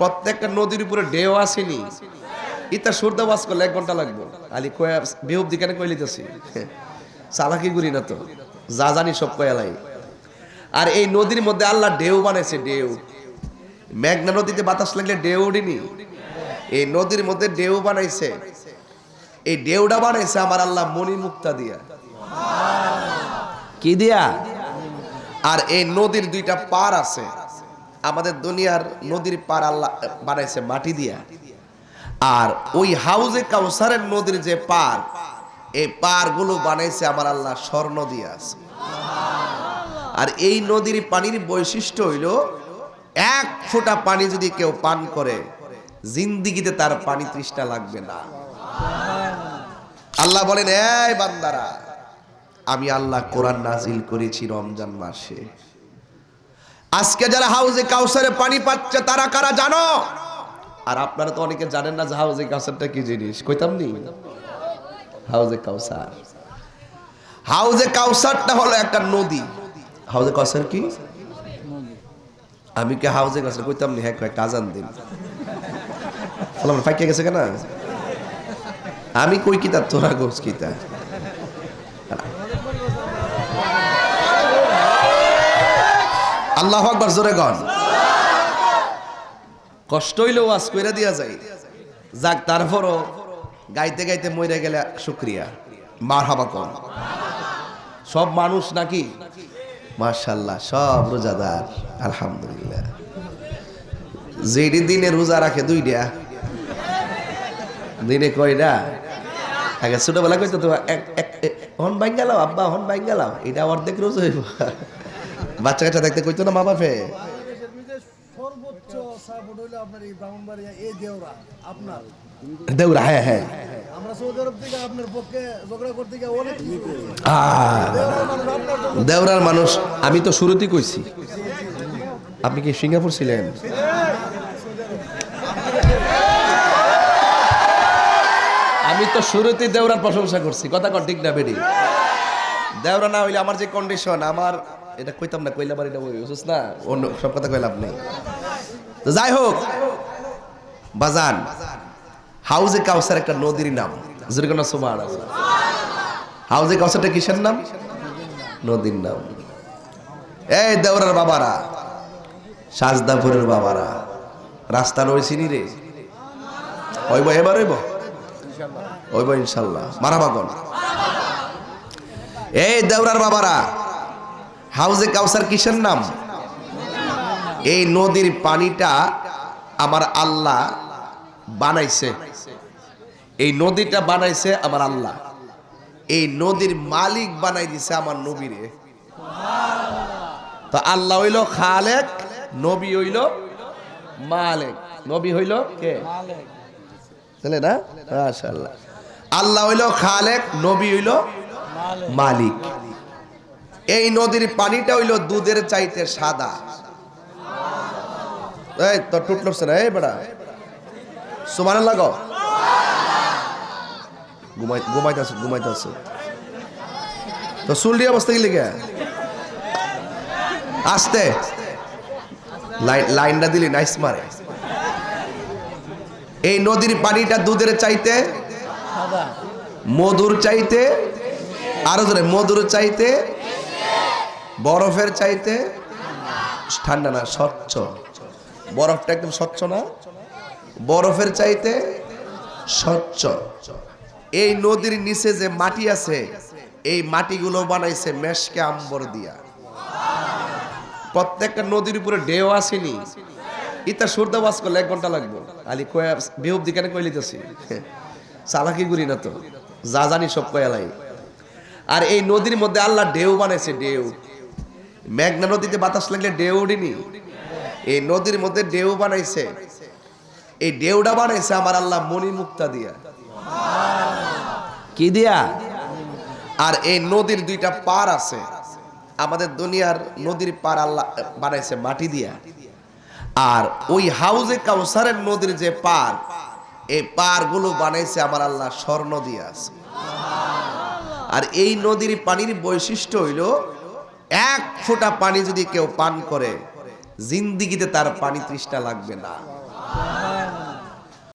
প্রত্যেকটা নদীর উপরে ঢেউ আসেনি। ইতা সুরদা বাস করলে এক ঘণ্টা লাগবো। আলি কয়া বেহুব দিকানে কই লিতেছি চালাকি গুলি না তো। যা জানি সব কয়ালাই আর এই নদীর মধ্যে আল্লাহ ঢেউ বানাইছে ঢেউ। মেঘনা নদীতে বাতাস লাগলে ঢেউ উঠিনি। এই নদীর মধ্যে ঢেউ বানাইছে। এই ঢেউটা বানাইছে আমার আল্লাহ মণি মুক্তা দিয়া। কি দিয়া? আর এই নদীর দুইটা পার আছে। আমাদের দুনিয়ার নদীর পার আল্লাহ বানাইছে মাটি দিয়া। আর ওই হাউজে কাউসারের নদীর যে পার, এই পারগুলো বানাইছে আমার আল্লাহ স্বর্ণ দিয়ে আছে। আর এই নদীর পানির বৈশিষ্ট্য হইল, এক ফোঁটা পানি যদি কেউ পান করে, জিন্দিগিতে তার পানি তৃষ্ণা লাগবে না। আল্লাহ বলেন, এই বান্দারা, আমি আল্লাহ কোরআন নাজিল করেছি রমজান মাসে। আজকে যারা হাউজে কাউসারে পানি পাচ্ছে, তারা কারা জানো? আর আপনারা তো অনেকে জানেন না যে হাউজে কাউসারটা কি জিনিস। কইতাম নি? হাউজে কাউসার। হাউজে কাউসারটা হলো একটা নদী। হাউজে কাউসার কি? আমি কি হাউজে কাউসার? কইতাম নি হ্যাঁ একটা আজান দিন। ফাইকে গেছে কেন? আমি কই কিতা, তোরা গোস কিতা? আল্লাহ আকবার, জোরে গন কষ্ট হইলেও ওয়াজ কইরা দিয়া যায় যাক, তারপরও গাইতে গাইতে মরে গেলে শুক্রিয়া। মার হাবা কম। সব মানুষ নাকি? মাশাল্লাহ সব রোজাদার, আলহামদুলিল্লাহ। যেটি দিনে রোজা রাখে দুই দুইটা দিনে কয়টা আগে ছোটবেলা কইতো তো হন বাইন গেলাম আব্বা, হন বাইন গেলাম এটা অর্ধেক রোজ হইব। বাচ্চা কাচ্চা দেখতে কইতো না মা বাপে দেউরা হ্যাঁ হ্যাঁ। দেওরার মানুষ আমি তো শুরুতেই কইছি। আপনি কি সিঙ্গাপুর ছিলেন? আমি তো শুরুতেই দেওরার প্রশংসা করছি। কথা কন ঠিক না বেরি দেওরা না হইলে আমার যে কন্ডিশন আমার এটা কইতাম না কইলে আমার এটা বুঝছিস না? অন্য সব কথা কইলাম নেই। তো যাই হোক, বাজান, হাউজে কাউসার একটা নদীর নাম। সুমার আছে? হাউজে কাউসারটা কিসের নাম? নদীর নাম। এই দেওরার বাবারা, সাজদাপুরের বাবারা, রাস্তা রয়েছিনি রে? ওইব এবার ওইব ওইব ইনশাল্লাহ। মারাবাগন এই দেওরার বাবারা হাউজে কাউসার কিসের নাম? এই নদীর পানিটা আমার আল্লাহ বানাইছে। এই নদীটা বানাইছে আমার আল্লাহ। এই নদীর মালিক বানাই দিছে আমার নবীরে। তো আল্লাহ হইল খালেক, নবী হইল মালিক। নবী হইল কে? বুঝলে না? আল্লাহ হইল খালেক, নবী হইল মালিক। এই নদীর পানিটা হইল দুধের চাইতে সাদা। এই তো টুট লড়ছে না এই বেড়া সুমানে লাগো ঘুমাই ঘুমাইতেছে ঘুমাইতেছে। তো চুলডি অবস্থা কি লিখে আসতে। লাইন লাইনটা দিলি নাইস মারে। এই নদীর পানিটা দুধের চাইতে মধুর চাইতে আরও ধরে মধুর চাইতে বরফের চাইতে ঠান্ডা না, স্বচ্ছ। বরফটা একদম স্বচ্ছ না? বরফের চাইতে স্বচ্ছ। এই নদীর নিচে যে মাটি আছে, এই মাটিগুলো বানাইছে মেশকে আম্বর দিয়া। প্রত্যেকটা নদীর উপরে ঢেউ আসেনি। ইতা সুরদা বাস করলে এক ঘণ্টা লাগবে। আলি কয়া বেহুব দিকানে কই লিতেছি চালাকি গুলি না তো। যা জানি সব কয়ালাই আর এই নদীর মধ্যে আল্লাহ ঢেউ বানাইছে, ঢেউ। মেঘনা নদীতে বাতাস লাগলে ঢেউ উঠিনি। এই নদীর মধ্যে ঢেউ বানাইছে। এই ঢেউটা বানাইছে আমার আল্লাহ মণি মুক্তা দিয়া। কি দিয়া? আর এই নদীর দুইটা পার আছে। আমাদের দুনিয়ার নদীর পার আল্লাহ বানাইছে মাটি দিয়া। আর ওই হাউজে কাউসারের নদীর যে পার, এই পারগুলো বানাইছে আমার আল্লাহ স্বর্ণ দিয়া আছে। আর এই নদীর পানির বৈশিষ্ট্য হইল এক ফোঁটা পানি যদি কেউ পান করে জিন্দিগিতে তার পানি তৃষ্ঠা লাগবে না।